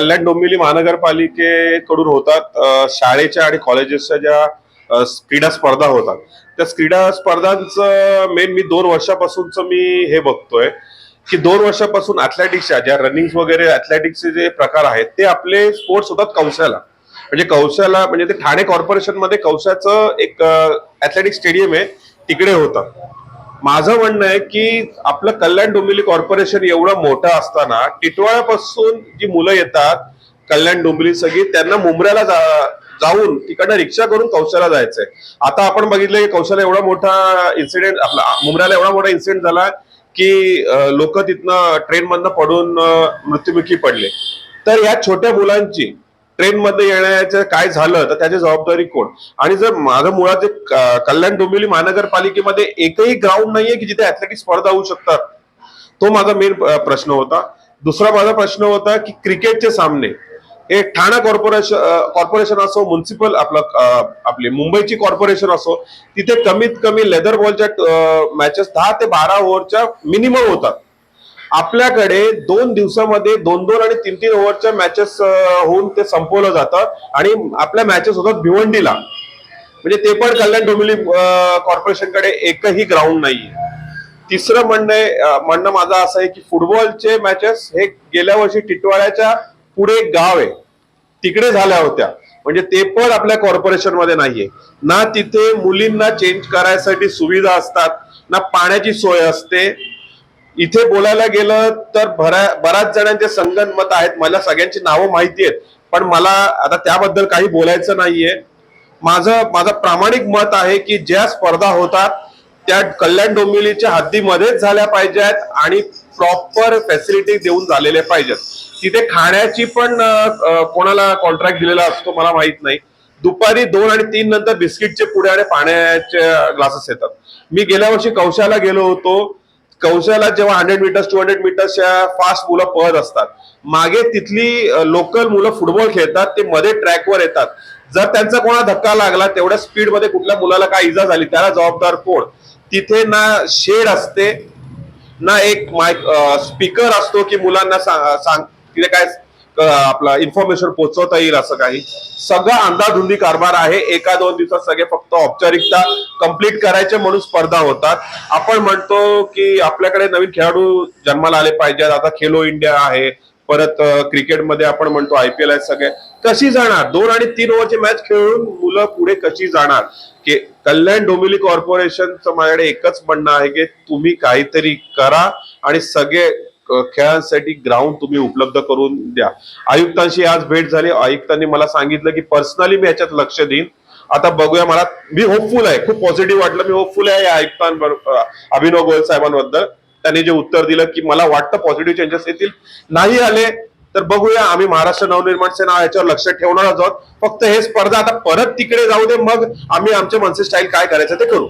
कल्याण डोंबिवली महानगरपालिकेकडून होतात शाळेच्या आणि कॉलेजेसच्या ज्या क्रीडा स्पर्धा होतात. त्या क्रीडा स्पर्धांचं मेन मी दोन वर्षापासूनच मी हे बघतोय की दोन वर्षापासून अथलेटिक्सच्या ज्या रनिंग वगैरे अथलेटिक्सचे जे प्रकार आहेत ते आपले स्पोर्ट्स होतात कौशाला. म्हणजे कौशाला म्हणजे ते ठाणे कॉर्पोरेशनमध्ये कौशाचं एक ऍथलेटिक स्टेडियम आहे तिकडे होतं. माझं म्हणणं आहे की आपलं कल्याण डोंबिवली कॉर्पोरेशन एवढं मोठं असताना टिटवाळ्यापासून जी मुलं येतात कल्याण डोंबिवली सगळी त्यांना मुंबऱ्याला जा- जाऊन तिकडनं रिक्षा करून कौशाला जायचंय. आता आपण बघितलं की कौशाला एवढा मोठा इन्सिडेंट आपला मुंबऱ्याला एवढा मोठा इन्सिडेंट झाला की लोक तिथनं ट्रेन मधनं पडून मृत्युमुखी पडले. तर या छोट्या मुलांची ट्रेनमध्ये येण्याचं काय झालं तर त्याची जबाबदारी कोण? आणि जर माझं मुळात जे कल्याण डोंबिवली महानगरपालिकेमध्ये एकही ग्राउंड नाहीये की जिथे ऍथलेटिक स्पर्धा होऊ शकतात? तो माझा मेन प्रश्न होता. दुसरा माझा प्रश्न होता की क्रिकेटचे सामने हे ठाणा कॉर्पोरेशन कॉर्पोरेशन असो म्युन्सिपल आपलं आपली मुंबईची कॉर्पोरेशन असो तिथे कमीत कमी लेदर बॉलच्या मॅचेस दहा ते बारा ओव्हरच्या मिनिमम होतात. आपल्याकडे दोन दिवसामध्ये दोन दोन आणि तीन तीन ओव्हरच्या मॅचेस होऊन ते संपवलं जातं. आणि आपल्या मॅचेस होतात भिवंडीला. म्हणजे ते पण कल्याण डोंबिवली कॉर्पोरेशनकडे एकही ग्राउंड नाहीये. तिसरं म्हणणं आहे, म्हणणं माझं असं आहे की फुटबॉलचे मॅचेस हे गेल्या वर्षी टिटवाळ्याच्या पुढे एक गाव आहे. तिकडे झाल्या होत्या. म्हणजे ते पण आपल्या कॉर्पोरेशनमध्ये नाहीये. ना तिथे मुलींना चेंज करायसाठी सुविधा असतात ना पाण्याची सोय असते इथे बोलायला गेलं तर भरा- बऱ्याच जणांचे संगनमत आहेत. मला सगळ्यांची नावं माहिती आहेत. पण मला आता त्याबद्दल काही बोलायचं नाहीये. माझं माझं प्रामाणिक मत आहे की ज्या स्पर्धा होतात त्या कल्याण डोंबिवलीच्या हद्दीमध्येच झाल्या पाहिजेत आणि प्रॉपर फॅसिलिटी देऊन झालेल्या पाहिजेत. तिथे खाण्याची पण कोणाला कॉन्ट्रॅक्ट दिलेला असतो मला माहीत नाही. दुपारी दोन आणि तीन नंतर बिस्किटचे पुढे आणि पाण्याचे ग्लासेस येतात. मी गेल्या वर्षी कौशाला गेलो होतो. कौशाला जेव्हा हंड्रेड मीटर्स टू हंड्रेड मीटर्सच्या फास्ट मुलं पळत असतात. मागे तिथली लोकल मुलं फुटबॉल खेळतात ते मध्ये ट्रॅकवर येतात. जर त्यांचा कोणा धक्का लागला तेवढ्या स्पीडमध्ये कुठल्या मुलाला काय इजा झाली त्याला जबाबदार कोण? तिथे ना शेड असते ना एक मायक स्पीकर असतो की मुलांना सांग तिथे काय आपला इन्फॉर्मेशन पोहोचवता येईल असं काही. सगळा अंदाधुंदी कारभार आहे. एका दोन दिवसात सगळे फक्त औपचारिकता कंप्लीट करायचे म्हणून स्पर्धा होतात. आपण म्हणतो की आपल्याकडे नवीन खेळाडू जन्माला आले पाहिजेत. आता खेलो इंडिया आहे. परत क्रिकेटमध्ये आपण म्हणतो आयपीएल आहे सगळे. कशी जाणार? दोन आणि तीन ओव्हरची मॅच खेळून मुलं पुढे कशी जाणार? की कल्याण डोंबिवली कॉर्पोरेशनचं माझ्याकडे एकच म्हणणं आहे की तुम्ही काहीतरी करा आणि सगळे खेळांसाठी ग्राउंड तुम्ही उपलब्ध करून द्या. आयुक्तांशी आज भेट झाली. आयुक्तांनी मला सांगितलं की पर्सनली मी याच्यात लक्ष देईन. आता बघूया मला मी होपफुल आहे. खूप पॉझिटिव्ह वाटलं. मी होपफुल आहे या आयुक्तांबरोबर अभिनव गोयल साहेबांबद्दल. त्यांनी जे उत्तर दिलं की मला वाटतं पॉझिटिव्ह चेंजेस येतील. नाही आले तर बघूया. आम्ही महाराष्ट्र नवनिर्माण सेना याच्यावर लक्ष ठेवणार आहोत. फक्त हे स्पर्धा आता परत तिकडे जाऊ दे. मग आम्ही आमच्या मनसे स्टाईल काय करायचं ते करू.